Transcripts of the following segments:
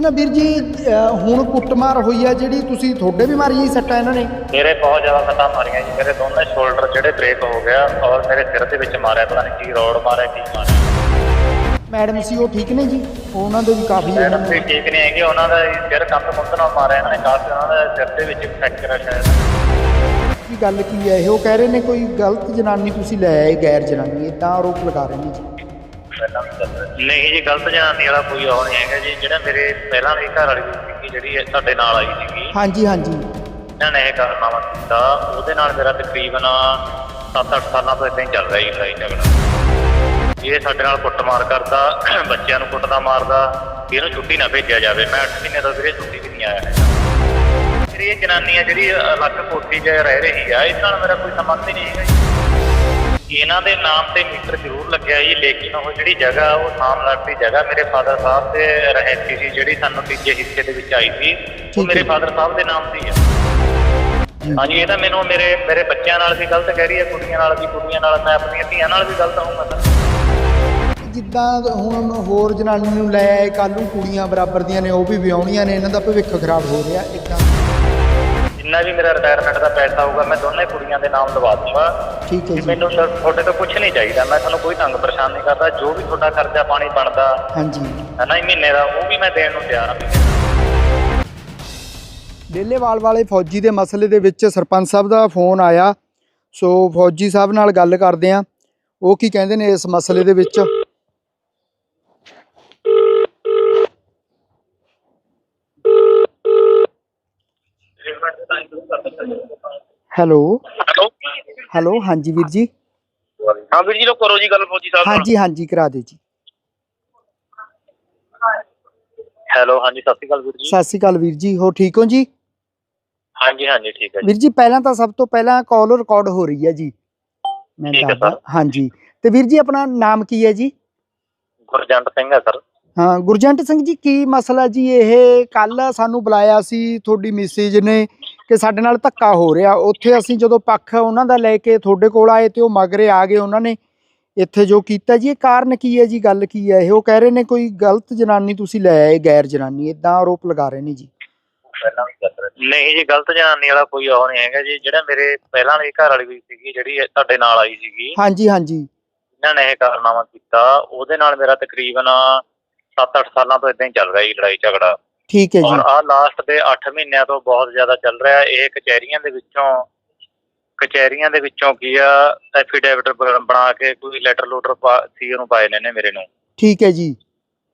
ਨਾ ਵੀਰ ਜੀ ਅਹ ਹੁਣ ਕੁੱਟਮਾਰ ਹੋਈ ਆ ਜਿਹੜੀ ਤੁਸੀਂ ਤੁਹਾਡੇ ਵੀ ਮਾਰੀ ਜੀ ਸੱਟਾਂ ਇਹਨਾਂ ਨੇ? ਮੇਰੇ ਬਹੁਤ ਜ਼ਿਆਦਾ ਸੱਟਾਂ ਮਾਰੀਆਂ ਜੀ। ਮੇਰੇ ਦੋਨੇ ਸ਼ੋਲਡਰ ਜਿਹੜੇ ਬ੍ਰੇਕ ਹੋ ਗਿਆ ਔਰ ਮੇਰੇ ਸਿਰ ਦੇ ਵਿੱਚ ਮਾਰਿਆ ਪਤਾ ਨਹੀਂ ਕੀ ਰੋਡ ਮਾਰਿਆ ਕੀ ਮਾਰਿਆ। ਮੈਡਮ ਸੀ ਉਹ ਠੀਕ ਨੇ ਜੀ? ਉਹਨਾਂ ਦੇ ਵੀ ਕਾਫੀ ਮੈਡਮ ਵੀ ਠੀਕ ਨਹੀਂ ਹੈਗੇ। ਉਹਨਾਂ ਦਾ ਸਿਰ ਕੰਪ ਕੁੰਦ ਨਾਲ ਮਾਰਿਆ ਇਹਨਾਂ ਨੇ ਕਾਫੀ ਉਹਨਾਂ ਦਾ ਸਿਰ ਦੇ ਵਿੱਚ ਫ੍ਰੈਕਚਰ ਹੈ ਸ਼ਾਇਦ। ਕੀ ਗੱਲ ਕੀ ਹੈ? ਇਹ ਉਹ ਕਹਿ ਰਹੇ ਨੇ ਕੋਈ ਗਲਤ ਜਨਾਨੀ ਤੁਸੀਂ ਲੈ ਆਏ ਗੈਰ ਜਨਾਨੀ ਇਦਾਂ ਆਰੋਪ ਲਗਾ ਰਹੇ ਨੇ ਜੀ। ਨਹੀਂ ਜੀ ਗਲਤ ਜਨਾਨੀ ਵਾਲਾ ਕੋਈ ਉਹ ਨਹੀਂ ਹੈਗਾ ਜੀ। ਜਿਹੜਾ ਮੇਰੇ ਪਹਿਲਾਂ ਦੀ ਘਰ ਵਾਲੀ ਸੀਗੀ ਜਿਹੜੀ ਇਹ ਸਾਡੇ ਨਾਲ ਆਈ ਸੀਗੀ। ਹਾਂਜੀ ਹਾਂਜੀ। ਇਹਨਾਂ ਨੇ ਇਹ ਕਾਰਨਾਮਾ ਕੀਤਾ। ਉਹਦੇ ਨਾਲ ਮੇਰਾ ਤਕਰੀਬਨ 7-8 ਸਾਲਾਂ ਤੋਂ ਇਦਾਂ ਹੀ ਚੱਲ ਰਿਹਾ ਜੀ ਲੜਾਈ ਝਗੜਾ। ਇਹ ਸਾਡੇ ਨਾਲ ਕੁੱਟਮਾਰ ਕਰਦਾ ਬੱਚਿਆਂ ਨੂੰ ਕੁੱਟਦਾ ਮਾਰਦਾ। ਵੀ ਇਹਨੂੰ ਛੁੱਟੀ ਨਾ ਭੇਜਿਆ ਜਾਵੇ। ਮੈਂ 8 ਮਹੀਨੇ ਤੋਂ ਵੀਰੇ ਛੁੱਟੀ ਵੀ ਨਹੀਂ ਆਇਆ ਹੈਗਾ। ਮੇਰੀ ਇਹ ਜਨਾਨੀ ਆ ਜਿਹੜੀ ਅਲੱਗ ਕੋਠੀ 'ਚ ਰਹਿ ਰਹੀ ਆ ਇਸ ਨਾਲ ਮੇਰਾ ਕੋਈ ਸੰਬੰਧ ਹੀ ਨਹੀਂ ਹੈਗਾ ਜੀ। ਇਹਨਾਂ ਦੇ ਨਾਮ ਤੇ ਮੀਟਰ ਜ਼ਰੂਰ ਲੱਗਿਆ ਜੀ ਲੇਕਿਨ ਉਹ ਜਿਹੜੀ ਜਗ੍ਹਾ ਉਹ ਸਾਮਲਾਟ ਦੀ ਜਗ੍ਹਾ ਮੇਰੇ ਫਾਦਰ ਸਾਹਿਬ ਦੇ ਰਹਿਤੀ ਸੀ ਜਿਹੜੀ ਸਾਨੂੰ ਤੀਜੇ ਹਿੱਸੇ ਦੇ ਵਿੱਚ ਆਈ ਸੀ ਉਹ ਹੈ। ਮੇਰੇ ਫਾਦਰ ਸਾਹਿਬ ਦੇ ਨਾਮ ਦੀ ਆ ਹਾਂਜੀ ਇਹ ਤਾਂ ਮੈਨੂੰ ਮੇਰੇ ਮੇਰੇ ਬੱਚਿਆਂ ਨਾਲ ਵੀ ਗਲਤ ਕਹਿ ਰਹੀ ਹੈ ਕੁੜੀਆਂ ਨਾਲ ਵੀ ਕੁੜੀਆਂ ਨਾਲ ਮੈਂ ਆਪਣੀਆਂ ਧੀਆਂ ਨਾਲ ਵੀ ਗਲਤ ਹੋਊਂਗਾ ਤਾਂ ਜਿੱਦਾਂ ਹੁਣ ਹੋਰ ਜਨਾਨੀ ਨੂੰ ਲੈ ਆਏ ਕੱਲ ਨੂੰ ਕੁੜੀਆਂ ਬਰਾਬਰ ਦੀਆਂ ਨੇ ਉਹ ਵੀ ਵਿਆਹੁਣੀਆਂ ਨੇ ਇਹਨਾਂ ਦਾ ਭਵਿੱਖ ਖਰਾਬ ਹੋ ਰਿਹਾ ਇਦਾਂ ਜਿੰਨਾ ਵੀ ਮੇਰਾ ਰਿਟਾਇਰਮੈਂਟ ਦਾ ਪੈਸਾ ਹੋਊਗਾ ਮੈਂ ਦੋਨੇ ਕੁੜੀਆਂ ਦੇ ਨਾਮ ਲਵਾ ਦੂੰਗਾ। ਠੀਕ ਹੈ ਜੀ। ਮੈਨੂੰ ਤਾਂ ਤੁਹਾਡੇ ਤੋਂ ਕੁਝ ਨਹੀਂ ਚਾਹੀਦਾ। ਮੈਂ ਤੁਹਾਨੂੰ ਕੋਈ ਤੰਗ ਪਰੇਸ਼ਾਨ ਨਹੀਂ ਕਰਦਾ। ਜੋ ਵੀ ਤੁਹਾਡਾ ਖਰਚਾ ਪਾਣੀ ਬਣਦਾ ਹਾਂਜੀ। ਹੈ ਨਾ ਇਹ ਮਹੀਨੇ ਦਾ ਉਹ ਵੀ ਮੈਂ ਦੇਣ ਨੂੰ ਤਿਆਰ ਹਾਂ। ਡੇਲੇਵਾਲ ਵਾਲੇ ਫੌਜੀ ਦੇ ਮਸਲੇ ਦੇ ਵਿੱਚ ਸਰਪੰਚ ਸਾਹਿਬ ਦਾ ਫੋਨ ਆਇਆ। ਸੋ ਫੌਜੀ ਸਾਹਿਬ ਨਾਲ ਗੱਲ ਕਰਦੇ ਆ ਉਹ ਕੀ ਕਹਿੰਦੇ ਨੇ ਇਸ ਮਸਲੇ ਦੇ ਵਿੱਚ? ਹੈਲੋ ਹੈਲੋ ਹੈਲੋ ਹਾਂਜੀ ਵੀਰ ਜੀ ਹਾਂ ਵੀਰ ਜੀ ਲੋ ਕਰੋ ਜੀ ਗੱਲ ਫੌਜੀ ਸਾਹਿਬ ਨਾਲ ਹਾਂਜੀ ਹਾਂਜੀ ਕਰਾ ਦਿਓ ਜੀ ਹੈਲੋ ਹਾਂਜੀ ਸਤਿ ਸ਼੍ਰੀ ਅਕਾਲ ਵੀਰ ਜੀ ਸਤਿ ਸ਼੍ਰੀ ਅਕਾਲ ਵੀਰ ਜੀ ਹੋ ਠੀਕ ਹੋ ਜੀ ਹਾਂਜੀ ਹਾਂਜੀ ਠੀਕ ਹੈ ਜੀ ਵੀਰ ਜੀ ਪਹਿਲਾਂ ਤਾਂ ਸਭ ਤੋਂ ਪਹਿਲਾਂ ਕਾਲ ਰਿਕਾਰਡ ਹੋ ਰਹੀ ਹੈ ਜੀ। ਮੈਂ ਠੀਕ ਹੈ ਦੱਸਦਾ। ਸਰ। ਹਾਂਜੀ ਤੇ ਵੀਰ ਜੀ ਆਪਣਾ ਨਾਮ ਕੀ ਹੈ ਜੀ? ਗੁਰਜੰਟ ਸਿੰਘ ਹੈ ਸਰ। ਹਾਂ ਗੁਰਜੰਟ ਸਿੰਘ ਜੀ ਕੀ ਮਸਲਾ ਜੀ ਇਹ? ਕੱਲ ਸਾਨੂੰ ਬੁਲਾਇਆ ਸੀ ਤੁਹਾਡੀ ਮੈਸੇਜ ਨੇ ਕਿ ਸਾਡੇ ਨਾਲ ਧੱਕਾ ਹੋ ਰਿਹਾ। ਉੱਥੇ ਅਸੀਂ ਜਦੋਂ ਪੱਖ ਉਹਨਾਂ ਦਾ ਲੈ ਕੇ ਤੁਹਾਡੇ ਕੋਲ ਆਏ ਤੇ ਉਹ ਮਗਰੇ ਆ ਗਏ ਉਹਨਾਂ ਨੇ। ਇੱਥੇ ਜੋ ਕੀਤਾ ਜੀ ਇਹ ਕਾਰਨ ਕੀ ਹੈ ਜੀ? ਗੱਲ ਕੀ ਹੈ? ਇਹ ਉਹ ਕਹਿ ਰਹੇ ਨੇ ਕੋਈ ਗਲਤ ਜਨਾਨੀ ਤੁਸੀਂ ਲੈ ਆਏ ਗੈਰ ਜਨਾਨੀ। ਇਦਾਂ ਆਰੋਪ ਲਗਾ ਰਹੇ ਨੇ ਜੀ। ਨਹੀਂ ਜੀ ਗਲਤ ਜਨਾਨੀ ਵਾਲਾ ਕੋਈ ਉਹ ਨਹੀਂ ਹੈਗਾ ਜੀ। ਜਿਹੜਾ ਮੇਰੇ ਪਹਿਲਾਂ ਵਾਲੀ ਘਰ ਵਾਲੀ ਵੀ ਸੀਗੀ ਜਿਹੜੀ ਤੁਹਾਡੇ ਨਾਲ ਆਈ ਸੀਗੀ। ਹਾਂਜੀ ਹਾਂਜੀ। ਇਹਨਾਂ ਨੇ ਇਹ ਕਾਰਨਾਮਾ ਕੀਤਾ। ਉਹਦੇ ਨਾਲ ਮੇਰਾ ਤਕਰੀਬਨ 7-8 ਸਾਲਾਂ ਤੋਂ ਇਦਾਂ ਹੀ ਚੱਲ ਰਿਹਾ ਜੀ ਲੜਾਈ ਝਗੜਾ। ਠੀਕ ਹੈ ਔਰ ਜੀ ਆ ਲਾਸਟ ਦੇ 8 ਮਹੀਨਿਆਂ ਤੋਂ ਬਹੁਤ ਜ਼ਿਆਦਾ ਚੱਲ ਰਿਹਾ। ਇਹ ਕਚਹਿਰੀਆਂ ਦੇ ਵਿੱਚੋਂ ਕਚਹਿਰੀਆਂ ਦੇ ਵਿੱਚੋਂ ਕੀ ਆ ਐਫੀਡੇਵਿਟ ਬਣਾ ਕੇ ਕੋਈ ਲੈਟਰ ਲੂਟਰ ਸੀ ਉਹਨੂੰ ਪਾਏ ਨੇ ਨੇ ਮੇਰੇ ਨੂੰ। ਠੀਕ ਹੈ ਜੀ।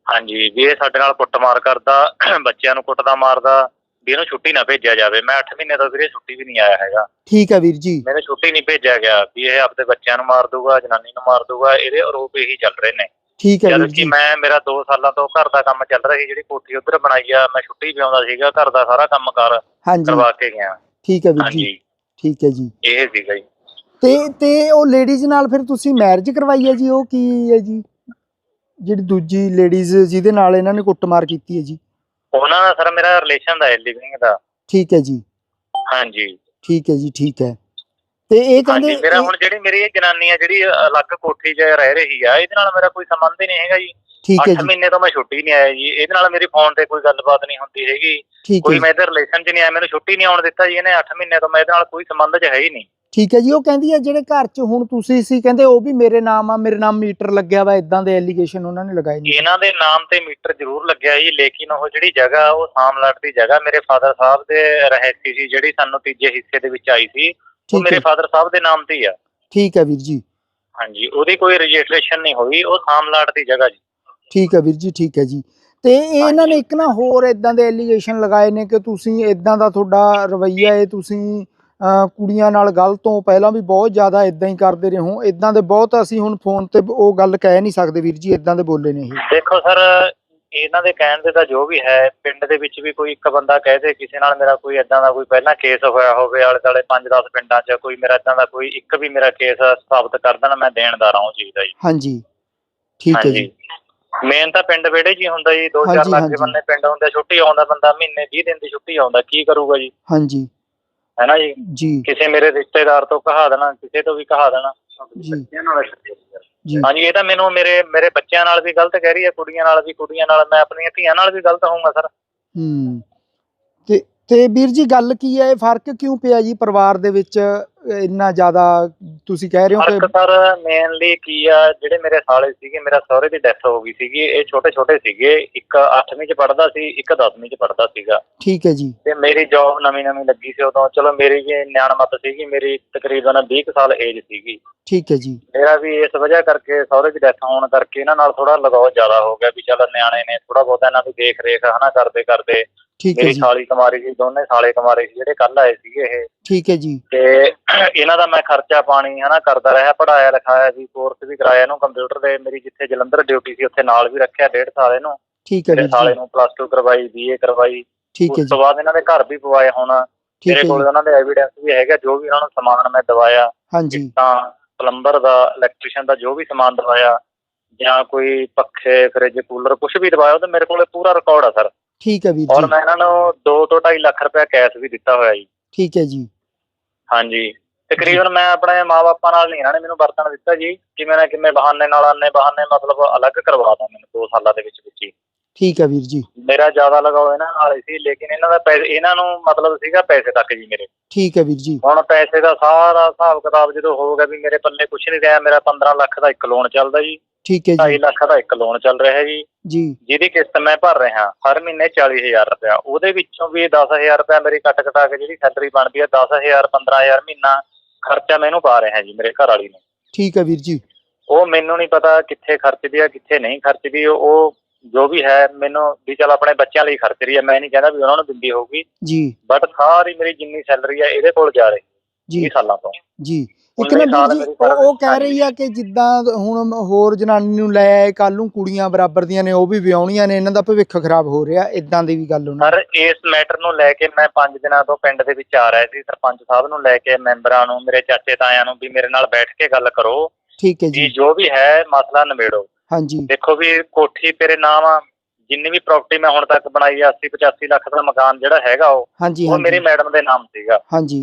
ਹਾਂਜੀ ਵੀ ਇਹ ਸਾਡੇ ਨਾਲ ਕੁੱਟਮਾਰ ਕਰਦਾ ਬੱਚਿਆਂ ਨੂੰ ਕੁੱਟਦਾ ਮਾਰਦਾ ਵੀ ਇਹਨੂੰ ਛੁੱਟੀ ਨਾ ਭੇਜਿਆ ਜਾਵੇ। ਮੈਂ 8 ਮਹੀਨੇ ਤੋਂ ਵੀਰੇ ਛੁੱਟੀ ਵੀ ਨਹੀਂ ਆਇਆ ਹੈਗਾ। ਠੀਕ ਹੈ ਵੀਰ ਜੀ। ਮੈਨੂੰ ਛੁੱਟੀ ਨਹੀਂ ਭੇਜਿਆ ਗਿਆ ਵੀ ਇਹ ਆਪਣੇ ਬੱਚਿਆਂ ਨੂੰ ਮਾਰ ਦੂਗਾ ਜਨਾਨੀ ਨੂੰ ਮਾਰ ਦੂਗਾ ਇਹਦੇ ਆਰੋਪ ਇਹੀ ਚੱਲ ਰਹੇ ਨੇ। ਠੀਕ ਹੈ ਜਦ ਵੀਰ ਕਿ ਜੀ। ਮੈਂ ਮੇਰਾ 2 ਸਾਲਾਂ ਤੋਂ ਘਰ ਦਾ ਕੰਮ ਚੱਲ ਰਿਹਾ ਸੀ ਜਿਹੜੀ ਕੋਠੀ ਉਧਰ ਬਣਾਈ ਆ ਮੈਂ ਛੁੱਟੀ ਵੀ ਆਉਂਦਾ ਸੀਗਾ ਘਰ ਦਾ ਸਾਰਾ ਕੰਮ ਕਰ ਹਾਂਜੀ। ਕਰਵਾ ਕੇ ਗਿਆ। ਠੀਕ ਹੈ ਵੀਰ ਜੀ। ਹਾਂਜੀ। ਠੀਕ ਹੈ ਜੀ। ਇਹ ਸੀਗਾ ਜੀ। ਤੇ ਤੇ ਉਹ ਲੇਡੀਜ਼ ਨਾਲ ਫਿਰ ਤੁਸੀਂ ਮੈਰਿਜ ਕਰਵਾਈ ਹੈ ਜੀ ਉਹ ਕੀ ਹੈ ਜੀ? ਜਿਹੜੀ ਦੂਜੀ ਲੇਡੀਜ਼ ਜਿਹਦੇ ਨਾਲ ਇਹਨਾਂ ਨੇ ਕੁੱਟਮਾਰ ਕੀਤੀ ਹੈ ਜੀ। ਉਹਨਾਂ ਦਾ ਸਰ ਮੇਰਾ ਰਿਲੇਸ਼ਨ ਦਾ ਹੈ ਲਿਵਿੰਗ ਦਾ। ਠੀਕ ਹੈ ਜੀ। ਹਾਂਜੀ। ਠੀਕ ਹੈ ਜੀ ਠੀਕ ਹੈ। ਤੇ ਇਹ ਕਹਿੰਦੇ ਮੇਰਾ ਹੁਣ ਜਿਹੜੀ ਮੇਰੀ ਇਹ ਜਨਾਨੀ ਆ ਜਿਹੜੀ ਅਲੱਗ ਕੋਠੀ 'ਚ ਰਹਿ ਰਹੀ ਆ ਇਹਦੇ ਨਾਲ ਮੇਰਾ ਕੋਈ ਸੰਬੰਧ ਹੀ ਨਹੀਂ ਹੈਗਾ ਜੀ। ਠੀਕ ਹੈ 8 ਜੀ। ਮਹੀਨੇ ਤੋਂ ਮੈਂ ਛੁੱਟੀ ਨਹੀਂ ਆਇਆ ਜੀ। ਇਹਦੇ ਨਾਲ ਮੇਰੀ ਫੋਨ ਤੇ ਕੋਈ ਗੱਲਬਾਤ ਨਹੀਂ ਹੁੰਦੀ ਹੈਗੀ। ਕੋਈ ਮੈਂ ਇਹਦੇ ਰਿਲੇਸ਼ਨ 'ਚ ਨਹੀਂ ਆਇਆ ਮੈਨੂੰ ਛੁੱਟੀ ਨਹੀਂ ਆਉਣ ਦਿੱਤਾ ਜੀ। ਇਹਨੇ 8 ਮਹੀਨੇ ਤੋਂ ਮੈਂ ਇਹਦੇ ਨਾਲ ਕੋਈ ਸੰਬੰਧ 'ਚ ਹੈ ਹੀ ਨਹੀਂ। ਠੀਕ ਹੈ ਜੀ ਉਹ ਕਹਿੰਦੀ ਹੈ ਜਿਹੜੇ ਘਰ 'ਚ ਹੁਣ ਤੁਸੀਂ ਸੀ ਕਹਿੰਦੇ ਉਹ ਵੀ ਮੇਰੇ ਨਾਮ ਆ ਮੇਰੇ ਨਾਮ ਮੀਟਰ ਲੱਗਿਆ ਵਾ ਇਦਾਂ ਦੇ ਐਲੀਗੇਸ਼ਨ ਉਹਨਾਂ ਨੇ ਲਗਾਏ ਨੇ। ਇਹਨਾਂ ਦੇ ਨਾਮ ਤੇ ਮੀਟਰ ਜ਼ਰੂਰ ਲੱਗਿਆ ਜੀ ਲੇਕਿਨ ਉਹ ਜਿਹੜੀ ਜਗ੍ਹਾ ਉਹ ਸਾਮਲਾਟ ਦੀ ਜਗ੍ਹਾ ਮੇਰੇ ਫਾਦਰ ਸਾਹਿਬ ਦੇ ਰਹਿਤੀ ਸੀ ਜਿਹੜੀ ਸਾਨੂੰ ਤੀਜੇ ਹਿੱਸੇ ਦੇ ਵਿੱਚ ਆਈ ਸੀ। ਉਹ ਮੇਰੇ ਫਾਦਰ ਸਾਹਿਬ ਦੇ ਨਾਮ ਤੇ ਹੀ ਆ। ਠੀਕ ਹੈ ਵੀਰ ਜੀ। ਹਾਂਜੀ ਉਹਦੀ ਕੋਈ ਰਜਿਸਟ੍ਰੇਸ਼ਨ ਨਹੀਂ ਹੋਈ ਉਹ ਸਾਮਲਾਟ ਦੀ ਜਗ੍ਹਾ ਜੀ। ਠੀਕ ਹੈ ਵੀਰ ਜੀ ਠੀਕ ਹੈ ਜੀ। ਤੇ ਇਹ ਇਹਨਾਂ ਨੇ ਇੱਕ ਨਾ ਹੋਰ ਇਦਾਂ ਦੇ ਐਲੀਗੇਸ਼ਨ ਲਗਾਏ ਨੇ ਕਿ ਤੁਸੀਂ ਇਦਾਂ ਦਾ ਤੁਹਾਡਾ ਰਵੱਈਆ ਹੈ ਤੁਸੀਂ ਕੁੜੀਆਂ ਨਾਲ ਗੱਲ ਤੋਂ ਪਹਿਲਾਂ ਵੀ ਬਹੁਤ ਜ਼ਿਆਦਾ ਇਦਾਂ ਹੀ ਕਰਦੇ ਰਹੇ ਹੋ। ਇਦਾਂ ਦੇ ਬਹੁਤ ਅਸੀਂ ਹੁਣ ਫੋਨ ਤੇ ਉਹ ਗੱਲ ਕਹਿ ਨਹੀਂ ਸਕਦੇ ਵੀਰ ਜੀ ਇਦਾਂ ਦੇ ਬੋਲੇ ਨੇ ਇਹ। ਦੇਖੋ ਸਰ ਇਹਨਾਂ ਦੇ ਕਹਿਣ ਦੇ ਤਾਂ ਜੋ ਵੀ ਹੈ ਪਿੰਡ ਦੇ ਵਿੱਚ ਵੀ ਕੋਈ ਇੱਕ ਬੰਦਾ ਕਹਿ ਦੇ ਕਿਸੇ ਨਾਲ ਮੇਰਾ ਕੋਈ ਇਦਾਂ ਦਾ ਕੋਈ ਪਹਿਲਾਂ ਕੇਸ ਹੋਇਆ ਹੋਵੇ ਆਲੇ ਦੁਆਲੇ 5-10 ਪਿੰਡਾਂ 'ਚ ਕੋਈ ਮੇਰਾ ਇਦਾਂ ਦਾ ਕੋਈ ਇੱਕ ਵੀ ਮੇਰਾ ਕੇਸ ਸਾਬਤ ਕਰ ਦੇਣਾ ਮੈਂ ਦੇਣਦਾਰ ਹਾਂ ਉਹ ਚੀਜ਼ ਦਾ ਜੀ। ਹਾਂਜੀ ਠੀਕ ਹੈ ਜੀ। ਮੇਨ ਤਾਂ ਪਿੰਡ ਵਿਹੜੇ ਹੀ ਹੁੰਦਾ ਜੀ ਦੋ ਚਾਰ ਹਾਂਜੀ, ਲੱਖ ਹਾਂਜੀ। ਬੰਨੇ ਪਿੰਡ ਹੁੰਦੇ ਛੁੱਟੀ ਆਉਂਦਾ ਬੰਦਾ ਮਹੀਨੇ 20 ਦਿਨ ਦੀ ਛੁੱਟੀ ਆਉਂਦਾ ਕੀ ਕਰੂਗਾ ਜੀ? ਹਾਂਜੀ। ਹੈ ਨਾ ਜੀ? ਜੀ। ਕਿਸੇ ਮੇਰੇ ਰਿਸ਼ਤੇਦਾਰ ਤੋਂ ਕਹਾ ਦੇਣਾ ਕਿਸੇ ਤੋਂ ਵੀ ਕਹਾ ਦੇਣਾ। ਜੀ। ਹਾਂਜੀ ਇਹ ਤਾਂ ਮੈਨੂੰ ਮੇਰੇ ਮੇਰੇ ਬੱਚਿਆਂ ਨਾਲ ਵੀ ਗਲਤ ਕਹਿ ਰਹੀ ਹੈ ਕੁੜੀਆਂ ਨਾਲ ਵੀ ਕੁੜੀਆਂ ਨਾਲ ਮੈਂ ਆਪਣੀਆਂ ਧੀਆਂ ਨਾਲ ਵੀ ਗਲਤ ਹੋਊਂਗਾ ਸਰ। ਹੂੰ। ਤੇ ਵੀਰ ਜੀ ਗੱਲ ਕੀ ਹੈ? ਇਹ ਫ਼ਰਕ ਕਿਉਂ ਪਿਆ ਜੀ ਪਰਿਵਾਰ ਦੇ ਵਿੱਚ? ਇੰਨਾ ਜ਼ਿਆਦਾ ਤੁਸੀਂ ਕਹਿ ਰਹੇ ਹੋ ਫ਼ਰਕ ਕਿ ਸਰ ਮੇਨਲੀ ਕੀ ਆ ਜਿਹੜੇ ਮੇਰੇ ਸਾਲੇ ਸੀਗੇ ਮੇਰਾ ਸਹੁਰੇ ਦੀ ਡੈਥ ਹੋ ਗਈ ਸੀਗੀ। ਇਹ ਛੋਟੇ ਛੋਟੇ ਸੀਗੇ। ਇੱਕ 8ਵੀਂ ਚ ਪੜਦਾ ਸੀ ਇੱਕ 10ਵੀਂ ਚ ਪੜਦਾ ਸੀਗਾ। ਠੀਕ ਹੈ ਜੀ। ਤੇ ਮੇਰੀ ਜੌਬ ਨਵੀਂ ਨਵੀਂ ਲੱਗੀ ਸੀ ਉਦੋਂ। ਚਲੋ ਮੇਰੀ ਵੀ ਨਿਆਣਮਤ ਸੀਗੀ। ਮੇਰੀ ਤਕਰੀਬਨ 20 ਕੁ ਸਾਲ ਏਜ ਸੀਗੀ। ਠੀਕ ਹੈ ਜੀ। ਮੇਰਾ ਵੀ ਇਸ ਵਜ੍ਹਾ ਕਰਕੇ ਸਹੁਰੇ ਦੀ ਡੈਥ ਹੋਣ ਕਰਕੇ ਇਹਨਾਂ ਨਾਲ ਥੋੜਾ ਲਗਾਓ ਜ਼ਿਆਦਾ ਹੋ ਗਿਆ ਵੀ ਚੱਲ ਨਿਆਣੇ ਨੇ ਥੋੜਾ ਬਹੁਤਾ ਇਹਨਾਂ ਦੀ ਦੇਖ ਰੇਖ ਹਨਾ ਕਰਦੇ ਕਰਦੇ ਠੀਕ ਹੈ ਮੇਰੀ ਜੀ। ਸਾਲੀ ਕੁਮਾਰੀ ਸੀ ਦੋਨੇ ਸਾਲੇ ਕੁਮਾਰੇ ਸੀ ਜਿਹੜੇ ਕੱਲ ਆਏ ਸੀਗੇ ਇਹ। ਠੀਕ ਹੈ ਜੀ। ਤੇ ਇਹਨਾਂ ਦਾ ਮੈਂ ਖਰਚਾ ਪਾਣੀ ਹਨਾ ਕਰਦਾ ਰਿਹਾ ਪੜਾਇਆ ਲਿਖਾਇਆ ਸੀ ਕੋਰਸ ਵੀ ਕਰਾਇਆ ਇਹਨੂੰ ਕੰਪਿਊਟਰ ਦੇ ਮੇਰੀ ਜਿੱਥੇ ਜਲੰਧਰ ਡਿਊਟੀ ਸੀ ਉੱਥੇ ਨਾਲ ਵੀ ਰੱਖਿਆ ਡੇਢ ਸਾਲ ਇਹਨੂੰ। ਠੀਕ ਹੈ ਮੇਰੇ ਵੀਰ ਸਾਲੇ ਜੀ ਨੂੰ ਪਲੱਸ 2 ਕਰਵਾਈ ਬੀਏ ਕਰਵਾਈ। ਠੀਕ ਹੈ ਉਸ ਜੀ। ਤੋਂ ਬਾਅਦ ਇਹਨਾਂ ਦੇ ਘਰ ਵੀ ਪਵਾਏ ਹੁਣ। ਠੀਕ ਹੈ ਮੇਰੇ ਕੋਲ ਜੀ ਉਹਨਾਂ ਦੇ ਐਵੀਡੈਂਸ ਵੀ ਹੈਗਾ ਜੋ ਵੀ ਇਹਨਾਂ ਨੂੰ ਸਮਾਨ ਮੈਂ ਦਵਾਇਆ। ਹਾਂਜੀ। ਤਾਂ ਪਲੰਬਰ ਦਾ ਇਲੈਕਟ੍ਰੀਸ਼ੀਅਨ ਦਾ ਜੋ ਵੀ ਸਮਾਨ ਦਵਾਇਆ। ਜਾਂ ਕੋਈ ਪੱਖੇ ਫਰਿੱਜ ਕੂਲਰ ਕੁਝ ਵੀ ਦਵਾਇਆ ਉਹਦਾ ਮੇਰੇ ਕੋਲੇ ਪੂਰਾ ਰਿਕਾਰਡ ਆ ਸਰ। ਠੀਕ ਹੈ ਵੀਰ ਔਰ ਜੀ। ਮੈਂ ਇਹਨਾਂ ਨੂੰ 2 ਤੋਂ 2.5 ਲੱਖ ਰੁਪਏ ਕੈਸ਼ ਵੀ ਦਿੱਤਾ ਹੋਇਆ ਜੀ। ਠੀਕ ਹੈ ਜੀ। ਹਾਂਜੀ। ਤਕਰੀਬਨ ਮੈਂ ਆਪਣੇ ਮਾਪੇ ਨਾਲ ਨਹੀਂ ਇਹਨਾਂ ਨੇ ਮੈਨੂੰ ਵਰਤਣ ਦਿੱਤਾ ਜੀ। ਕਿਵੇਂ ਨਾ ਕਿਵੇਂ ਬਹਾਨੇ ਨਾਲ ਆਨੇ ਬਹਾਨੇ ਮਤਲਬ ਅਲੱਗ ਕਰਵਾਤਾ ਮੈਨੂੰ 2 ਸਾਲਾਂ ਦੇ ਵਿੱਚ ਵਿੱਚ ਹੀ। ਠੀਕ ਹੈ ਵੀਰ ਜੀ। ਮੇਰਾ ਜ਼ਿਆਦਾ ਲਗਾਓ ਇਹਨਾਂ ਨਾਲ ਹੀ ਸੀ ਲੇਕਿਨ ਇਹਨਾਂ ਦਾ ਪੈਸੇ ਇਹਨਾਂ ਨੂੰ ਮਤਲਬ ਸੀਗਾ ਪੈਸੇ ਤੱਕ ਜੀ ਮੇਰੇ। ਠੀਕ ਹੈ ਵੀਰ ਜੀ। ਹੁਣ ਪੈਸੇ ਦਾ ਸਾਰਾ ਹਿਸਾਬ ਕਿਤਾਬ ਜਦੋਂ ਹੋਊਗਾ ਵੀ ਮੇਰੇ ਪੱਲੇ ਕੁਝ ਨਹੀਂ ਰਿਹਾ ਮੇਰਾ 15 ਲੱਖ ਦਾ ਇੱਕ ਲੋਨ ਚੱਲਦਾ ਜੀ। ਠੀਕ ਹੈ 2.5 ਜੀ ਲੱਖ ਦਾ ਇੱਕ ਲੋਨ ਚੱਲ ਰਿਹਾ ਜੀ। ਜੀ। ਜਿਹਦੀ ਕਿਸ਼ਤ ਮੈਂ ਭਰ ਰਿਹਾ ਹਰ ਮਹੀਨੇ 40000 ਰੁਪਇਆ। ਉਹਦੇ ਵਿੱਚੋਂ ਵੀ 10000 ਰੁਪਇਆ ਮੇਰੀ ਕੱਟ ਕਟਾ ਕੇ ਜਿਹੜੀ ਸੈਲਰੀ ਬਣਦੀ ਹੈ 10000 15000 ਮਹੀਨਾ ਖਰਚਾ ਮੈਨੂੰ ਪਾ ਰਿਹਾ ਜੀ ਮੇਰੇ ਘਰ ਵਾਲੀ ਨੂੰ। ਠੀਕ ਹੈ ਵੀਰ ਜੀ। ਉਹ ਮੈਨੂੰ ਨਹੀਂ ਪਤਾ ਕਿੱਥੇ ਖਰਚਦੀ ਆ ਕਿੱਥੇ ਨਹੀਂ ਖਰਚਦੀ ਉਹ ਜੋ ਵੀ ਹੈ ਮੈਨੂੰ ਵੀ ਚਲ ਆਪਣੇ ਬੱਚਿਆਂ ਲਈ ਖਰਚ ਰਹੀ ਹੈ। ਮੈਂ ਨਹੀਂ ਕਹਿੰਦਾ ਵੀ ਉਹਨਾਂ ਨੂੰ ਦਿੰਦੀ ਹੋਊਗੀ। ਜੀ। ਬਟ ਸਾਰੀ ਮੇਰੀ ਜਿੰਨੀ ਸੈਲਰੀ ਹੈ ਇਹਦੇ ਕੋਲ ਜਾ ਰਹੀ। ਜੀ। 20 ਸਾਲਾਂ ਤੋਂ। ਜੀ। ਇੱਕ ਨਾ ਵੀਰ ਜੀ ਉਹ ਕਹਿ। ਰਹੀ ਆ ਕਿ ਜਿੱਦਾਂ ਹੁਣ ਹੋਰ ਜਨਾਨੀ ਨੂੰ ਲੈ ਆਏ ਕੱਲ ਨੂੰ ਕੁੜੀਆਂ ਬਰਾਬਰ ਦੀਆਂ ਨੇ ਉਹ ਵੀ ਵਿਆਹੁਣੀਆਂ ਨੇ ਇਹਨਾਂ ਦਾ ਭਵਿੱਖ ਖਰਾਬ ਹੋ ਰਿਹਾ ਇਦਾਂ ਦੀ ਵੀ ਗੱਲ ਉਹਨਾਂ ਸਰ ਇਸ ਮੈਟਰ ਨੂੰ ਲੈ ਕੇ ਮੈਂ 5 ਦਿਨਾਂ ਤੋਂ ਪਿੰਡ ਦੇ ਵਿੱਚ ਆ ਰਿਹਾ ਸੀ। ਸਰਪੰਚ ਸਾਹਿਬ ਨੂੰ ਲੈ ਕੇ ਮੈਂਬਰਾਂ ਨੂੰ ਮੇਰੇ ਚਾਚੇ ਤਾਇਆਂ ਨੂੰ ਵੀ ਮੇਰੇ ਨਾਲ ਬੈਠ ਕੇ ਗੱਲ ਕਰੋ ਠੀਕ ਹੈ ਜੀ। ਜੋ ਵੀ ਹੈ ਮਸਲਾ ਨਿਬੇੜੋ। ਹਾਂਜੀ। ਦੇਖੋ ਵੀ ਕੋਠੀ ਤੇਰੇ ਨਾਮ ਆ ਜਿੰਨੀ ਵੀ ਪ੍ਰਾਪਰਟੀ ਮੈਂ ਹੁਣ ਤੱਕ ਬਣਾਈ ਆ 80 85 ਲੱਖ ਦਾ ਮਕਾਨ ਜਿਹੜਾ ਹੈਗਾ ਉਹ ਹਾਂਜੀ ਉਹ ਮੇਰੀ ਹਾਂਜੀ ਮੈਡਮ ਦੇ ਨਾਮ ਸੀਗਾ। ਹਾਂਜੀ।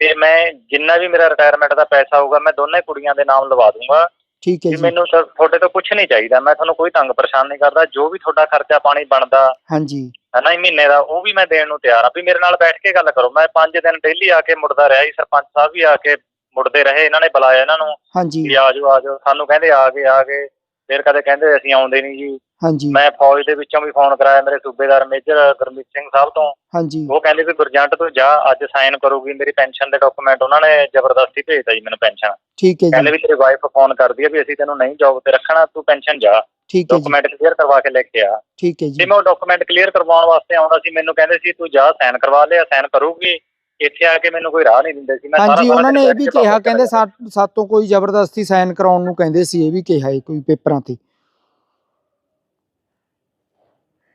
ਤੇ ਮੈਂ ਜਿੰਨਾ ਵੀ ਮੇਰਾ ਰਿਟਾਇਰਮੈਂਟ ਦਾ ਪੈਸਾ ਹੋਊਗਾ ਮੈਂ ਦੋਨੇ ਕੁੜੀਆਂ ਦੇ ਨਾਮ ਲਵਾ ਦੂੰਗਾ। ਠੀਕ ਹੈ ਵੀ ਜੀ। ਮੈਨੂੰ ਤਾਂ ਤੁਹਾਡੇ ਤੋਂ ਕੁਝ ਨਹੀਂ ਚਾਹੀਦਾ ਮੈਂ ਤੁਹਾਨੂੰ ਕੋਈ ਤੰਗ ਪਰੇਸ਼ਾਨ ਨਹੀਂ ਕਰਦਾ ਜੋ ਵੀ ਤੁਹਾਡਾ ਖਰਚਾ ਪਾਣੀ ਬਣਦਾ ਹਾਂਜੀ। ਹੈ ਨਾ ਇਹ ਮਹੀਨੇ ਦਾ ਉਹ ਵੀ ਮੈਂ ਦੇਣ ਨੂੰ ਤਿਆਰ ਆ। ਵੀ ਮੇਰੇ ਨਾਲ ਬੈਠ ਕੇ ਗੱਲ ਕਰੋ ਮੈਂ 5 ਦਿਨ ਡੇਲੀ ਆ ਕੇ ਮੁੜਦਾ ਰਿਹਾ ਜੀ ਸਰਪੰਚ ਸਾਹਿਬ ਵੀ ਆ ਕੇ ਮੁੜਦੇ ਰਹੇ ਇਹਨਾਂ ਨੇ ਬੁਲਾਇਆ ਇਹਨਾਂ ਨੂੰ ਹਾਂਜੀ। ਵੀ ਆ ਜਾਓ ਆ ਜਾਓ ਸਾਨੂੰ ਕਹਿੰਦੇ ਆ ਗਏ ਆ ਗਏ। ਫਿਰ ਕਦੇ ਕਹਿੰਦੇ ਅਸੀਂ ਆਉਂਦੇ ਨਹੀਂ ਜੀ। ਹਾਂਜੀ। ਮੈਂ ਫੌਜ ਦੇ ਵਿੱਚੋਂ ਵੀ ਫੋਨ ਕਰਾਇਆ ਮੇਰੇ ਸੂਬੇਦਾਰ ਮੇਜਰ ਗੁਰਮੀਤ ਸਿੰਘ ਸਾਹਿਬ ਤੋਂ। ਹਾਂਜੀ। ਉਹ ਕਹਿੰਦੇ ਵੀ ਗੁਰਜੰਟ ਤੋਂ ਜਾ ਅੱਜ ਸਾਈਨ ਕਰੂਗੀ ਮੇਰੀ ਪੈਨਸ਼ਨ ਦੇ ਡਾਕੂਮੈਂਟ ਉਹਨਾਂ ਨੇ ਜ਼ਬਰਦਸਤੀ ਭੇਜਤਾ ਜੀ ਮੈਨੂੰ ਪੈਨਸ਼ਨ। ਠੀਕ ਹੈ ਕਹਿੰਦੇ ਜੀ ਵੀ ਤੇਰੀ ਵਾਈਫ ਫੋਨ ਕਰਦੀ ਹੈ ਵੀ ਅਸੀਂ ਤੈਨੂੰ ਨਹੀਂ ਜੌਬ ਤੇ ਰੱਖਣਾ ਤੂੰ ਪੈਨਸ਼ਨ ਜਾ। ਠੀਕ ਹੈ ਜੀ। ਡਾਕੂਮੈਂਟ ਕਲੀਅਰ ਕਰਵਾ ਕੇ ਲੈ ਕੇ ਆ। ਠੀਕ ਹੈ ਤੇ ਜੀ। ਮੈਂ ਉਹ ਡਾਕੂਮੈਂਟ ਕਲੀਅਰ ਕਰਵਾਉਣ ਵਾਸਤੇ ਆਉਂਦਾ ਸੀ ਮੈਨੂੰ ਕਹਿੰਦੇ ਸੀ ਤੂੰ ਜਾ ਸਾਈਨ ਕਰਵਾ ਲਿਆ ਸਾਈਨ ਕਰੂਗੀ। ਇੱਥੇ ਆ ਕੇ ਮੈਨੂੰ ਕੋਈ ਰਾਹ ਨਹੀਂ ਦਿੰਦੇ ਸੀ। ਮੈਂ ਸਾਰਾ ਹਾਂਜੀ ਉਹਨਾਂ ਨੇ ਇਹ ਵੀ ਕਿਹਾ ਕਹਿੰਦੇ ਸਾ- ਸਾਤੋਂ ਕੋਈ ਜ਼ਬਰਦਸਤੀ ਸਾਈਨ ਕਰਾਉਣ ਨੂੰ ਕਹਿੰਦੇ ਸੀ ਇਹ ਵੀ ਕਿਹਾ ਹੈ ਕੋਈ ਪੇਪਰਾਂ ਤੇ।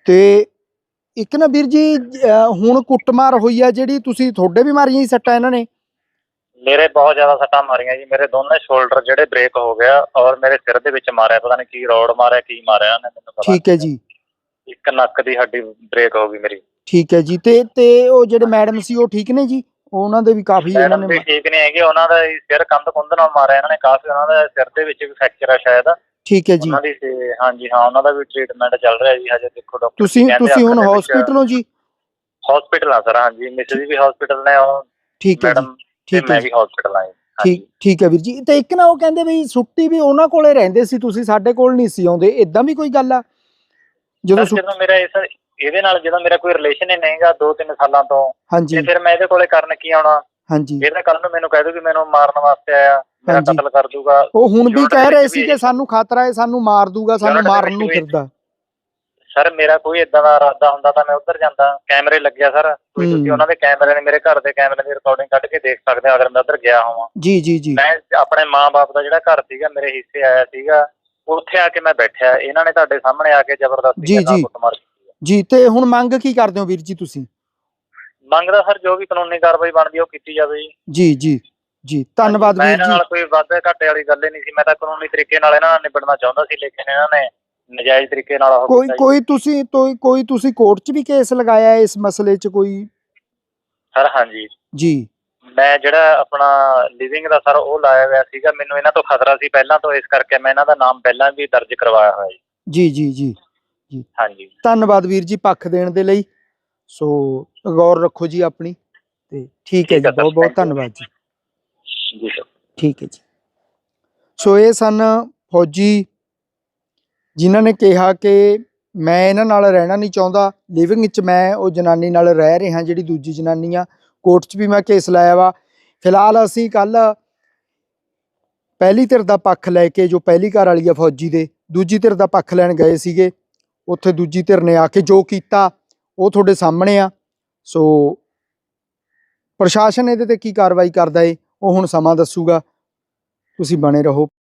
ਤੇ ਇੱਕ ਨਾ ਵੀਰ ਜੀ ਅਹ ਹੁਣ ਕੁੱਟਮਾਰ ਹੋਈ ਆ ਜਿਹੜੀ ਤੁਸੀਂ ਤੁਹਾਡੇ ਵੀ ਮਾਰੀਆਂ ਹੀ ਸੱਟਾਂ ਇਹਨਾਂ ਨੇ? ਮੇਰੇ ਬਹੁਤ ਜ਼ਿਆਦਾ ਸੱਟਾਂ ਮਾਰੀਆਂ ਜੀ। ਮੇਰੇ ਦੋਨੇ ਸ਼ੋਲਡਰ ਜਿਹੜੇ ਬ੍ਰੇਕ ਹੋ ਗਿਆ ਔਰ ਮੇਰੇ ਸਿਰ ਦੇ ਵਿੱਚ ਮਾਰਿਆ ਪਤਾ ਨਹੀਂ ਕੀ ਰੋਡ ਮਾਰਿਆ ਕੀ ਮਾਰਿਆ ਉਹਨੇ ਮੈਨੂੰ ਪਤਾ ਠੀਕ ਹੈ। ਜੀ। ਇੱਕ ਨੱਕ ਦੀ ਹੱਡੀ ਬ੍ਰੇਕ ਹੋ ਗਈ ਮੇਰੀ। ਠੀਕ ਹੈ ਜੀ ਤੇ ਤੇ ਉਹ ਜਿਹੜੇ ਮੈਡਮ ਸੀ ਉਹ ਠੀਕ ਨੇ ਜੀ? ਉਹਨਾਂ ਦੇ ਵੀ ਕਾਫੀ ਇਹਨਾਂ ਮੈਡਮ ਨੇ ਵੀ ਠੀਕ ਨਹੀਂ ਹੈਗੇ ਉਹਨਾਂ ਦਾ ਹੀ ਸਿਰ ਕੰਧ ਕੁੰਧ ਨਾਲ ਮਾਰਿਆ ਇਹਨਾਂ ਨੇ ਕਾਫੀ ਉਹਨਾਂ ਦਾ ਸਿਰ ਦੇ ਵਿੱਚ ਵੀ ਫ੍ਰੈਕਚਰ ਆ ਸ਼ਾਇਦ। ਠੀਕ ਹੈ ਜੀ। ਉਹਨਾਂ ਦੀ ਤੇ- ਹਾਂਜੀ ਹਾਂ ਉਹਨਾਂ ਦਾ ਵੀ ਟ੍ਰੀਟਮੈਂਟ ਚੱਲ ਰਿਹਾ ਜੀ ਹਜੇ ਦੇਖੋ ਡਾਕਟਰ ਤੁਸੀਂ ਤੁਸੀਂ ਹੁਣ ਹਸਪੀਟਲ ਹੋ ਜੀ? ਹਸਪੀਟਲ ਆ ਸਰ ਹਾਂਜੀ ਮਿਸਿਸ ਵੀ ਹਸਪੀਟਲ ਨੇ ਉਹ ਠੀਕ ਹੈ ਜੀ ਮੈਡਮ ਤੇ ਠੀਕ ਹੈ ਮੈਂ ਜੀ। ਵੀ ਹਸਪੀਟਲ ਆਇਆ ਠੀਕ ਠੀਕ ਹੈ ਵੀਰ ਜੀ ਤੇ ਇੱਕ ਨਾ ਉਹ ਕਹਿੰਦੇ ਵੀ ਛੁੱਟੀ ਵੀ ਉਹਨਾਂ ਕੋਲੇ ਰਹਿੰਦੇ ਸੀ ਤੁਸੀਂ ਸਾਡੇ ਕੋਲ ਨਹੀਂ ਸੀ ਆਉਂਦੇ ਇਦਾਂ ਵੀ ਕੋਈ ਗੱਲ ਆ? ਜਦੋਂ ਸਰ ਜਦੋਂ ਮੇਰਾ ਇਸ ਇਹਦੇ ਨਾਲ ਜਦੋਂ ਮੇਰਾ ਕੋਈ ਰਿਲੇਸ਼ਨ ਹੀ ਨਹੀਂਗਾ 2-3 ਸਾਲਾਂ ਤੋਂ ਹਾਂਜੀ। ਤੇ ਫਿਰ ਮੈਂ ਇਹਦੇ ਕੋਲੇ ਕਰਨ ਕੀ ਆਉਣਾ? ਹਾਂਜੀ। ਇਹ ਤਾਂ ਕੱਲ ਨੂੰ ਮੈਨੂੰ ਕਹਿ ਦੂ ਕਿ ਮੈਨੂੰ ਮਾਰਨ ਵਾਸਤੇ ਆਇਆ ਮੇਰਾ ਹਾਂਜੀ। ਕਤਲ ਕਰ ਦੂਗਾ ਉਹ ਹੁਣ ਵੀ ਕਹਿ ਰਹੇ ਸੀ ਕਿ ਸਾਨੂੰ ਖਤਰਾ ਹੈ ਸਾਨੂੰ ਮਾਰ ਦੂਗਾ ਸਾਨੂੰ ਮਾਰਨ ਨੂੰ ਫਿਰਦਾ। ਸਰ ਮੇਰਾ ਕੋਈ ਇਦਾਂ ਦਾ ਇਰਾਦਾ ਹੁੰਦਾ ਤਾਂ ਮੈਂ ਉੱਧਰ ਜਾਂਦਾ। ਕੈਮਰੇ ਲੱਗਿਆ ਸਰ। ਕੋਈ ਹੂੰ। ਤੁਸੀਂ ਉਹਨਾਂ ਦੇ ਕੈਮਰੇ ਨੇ ਮੇਰੇ ਘਰ ਦੇ ਕੈਮਰੇ ਦੀ ਰਿਕਾਰਡਿੰਗ ਕੱਢ ਕੇ ਦੇਖ ਸਕਦੇ ਹੋ ਅਗਰ ਮੈਂ ਉੱਧਰ ਗਿਆ ਹੋਵਾਂ। ਜੀ ਜੀ ਜੀ। ਮੈਂ ਆਪਣੇ ਮਾਂ-ਬਾਪ ਦਾ ਜਿਹੜਾ ਘਰ ਸੀਗਾ ਮੇਰੇ ਹਿੱਸੇ ਆਇਆ ਸੀਗਾ। ਉੱਥੇ ਆ ਕੇ ਮੈਂ ਬੈਠਿਆ ਇਹਨਾਂ ਨੇ ਤੁਹਾਡੇ ਸਾਹਮਣੇ ਆ ਕੇ ਜ਼ਬਰਦਸਤੀ ਜੀ, ਜੀ। ਹੈ। ਤੇ ਹੁਣ ਮੰਗ ਕੀ ਕਰਦੇ ਹੋ ਵੀਰ ਜੀ ਤੁਸੀਂ? ਮੰਗਦਾ ਸਰ ਜੋ ਵੀ ਕਾਨੂੰਨੀ ਕਾਰਵਾਈ ਬਣਦੀ ਹੈ ਉਹ ਕੀਤੀ ਜਾਵੇ ਜੀ। ਜੀ ਜੀ ਜੀ ਧੰਨਵਾਦ ਮੈਂ ਵੀਰ ਜੀ। ਨਾਲ ਕੋਈ ਵਾਧੇ ਘਾਟੇ ਵਾਲੀ ਗੱਲ ਹੀ ਨਹੀਂ ਸੀ। ਮੈਂ ਤਾਂ ਕਾਨੂੰਨੀ ਤਰੀਕੇ ਨਾਲ ਇਹਨਾਂ ਨਾਲ ਨਿਬੜਨਾ ਚਾਹੁੰਦਾ ਸੀ ਲੇਕਿਨ ਇਹਨਾਂ ਨੇ ਨਜਾਇਜ਼ ਤਰੀਕੇ ਨਾਲ ਉਹ ਕੋਈ। ਕੋਈ ਤੁਸੀਂ ਕੋਈ ਤੁਸੀਂ ਕੋਰਟ 'ਚ ਵੀ ਕੇਸ ਲਗਾਇਆ ਹੈ ਇਸ ਮਸਲੇ 'ਚ ਕੋਈ? ਸਰ ਹਾਂਜੀ। ਜੀ। ਮੈਂ ਜਿਹੜਾ ਆਪਣਾ ਲਿਵਿੰਗ ਦਾ ਸਰ ਉਹ ਲਾਇਆ ਹੋਇਆ ਸੀਗਾ ਮੈਨੂੰ ਇਹਨਾਂ ਤੋਂ ਖਤਰਾ ਸੀ ਪਹਿਲਾਂ ਤੋਂ ਇਸ ਕਰਕੇ ਮੈਂ ਇਹਨਾਂ ਦਾ ਨਾਮ ਪਹਿਲਾਂ ਵੀ ਦਰਜ ਕਰਵਾਇਆ ਹੋਇਆ ਜੀ। ਜੀ ਜੀ ਜੀ ਹਾਂਜੀ। ਧੰਨਵਾਦ ਵੀਰ ਜੀ ਪੱਖ ਦੇਣ ਦੇ ਲਈ। ਸੋ ਗੌਰ ਰੱਖੋ ਜੀ ਆਪਣੀ ਤੇ ਠੀਕ ਹੈ ਜੀ ਬਹੁਤ ਬਹੁਤ. ਧੰਨਵਾਦ ਜੀ। ਜੀ ਸਰ ਠੀਕ ਹੈ ਜੀ। ਸੋ ਇਹ ਸਨ ਫੌਜੀ ਜਿਨ੍ਹਾਂ ਨੇ ਕਿਹਾ ਕਿ ਮੈਂ ਇਹਨਾਂ ਨਾਲ ਰਹਿਣਾ ਨਹੀਂ ਚਾਹੁੰਦਾ ਲਿਵਿੰਗ ਵਿੱਚ ਮੈਂ ਉਹ ਜਨਾਨੀ ਨਾਲ ਰਹਿ ਰਿਹਾ ਜਿਹੜੀ ਦੂਜੀ ਜਨਾਨੀ ਆ ਕੋਰਟ 'ਚ ਵੀ ਮੈਂ ਕੇਸ ਲਾਇਆ ਵਾ। ਫਿਲਹਾਲ ਅਸੀਂ ਕੱਲ ਪਹਿਲੀ ਧਿਰ ਦਾ ਪੱਖ ਲੈ ਕੇ ਜੋ ਪਹਿਲੀ ਘਰ ਵਾਲੀ ਆ ਫੌਜੀ ਦੇ, ਦੂਜੀ ਧਿਰ ਦਾ ਪੱਖ ਲੈਣ ਗਏ ਸੀਗੇ। ਉੱਥੇ ਦੂਜੀ ਧਿਰ ਨੇ ਆ ਕੇ ਜੋ ਕੀਤਾ, ਉਹ ਤੁਹਾਡੇ ਸਾਹਮਣੇ ਆ। ਸੋ ਪ੍ਰਸ਼ਾਸਨ ਇਹਦੇ ਤੇ ਕੀ ਕਾਰਵਾਈ ਕਰਦਾ ਏ, ਉਹ ਹੁਣ ਸਮਾਂ ਦੱਸੂਗਾ। ਤੁਸੀਂ ਬਣੇ ਰਹੋ।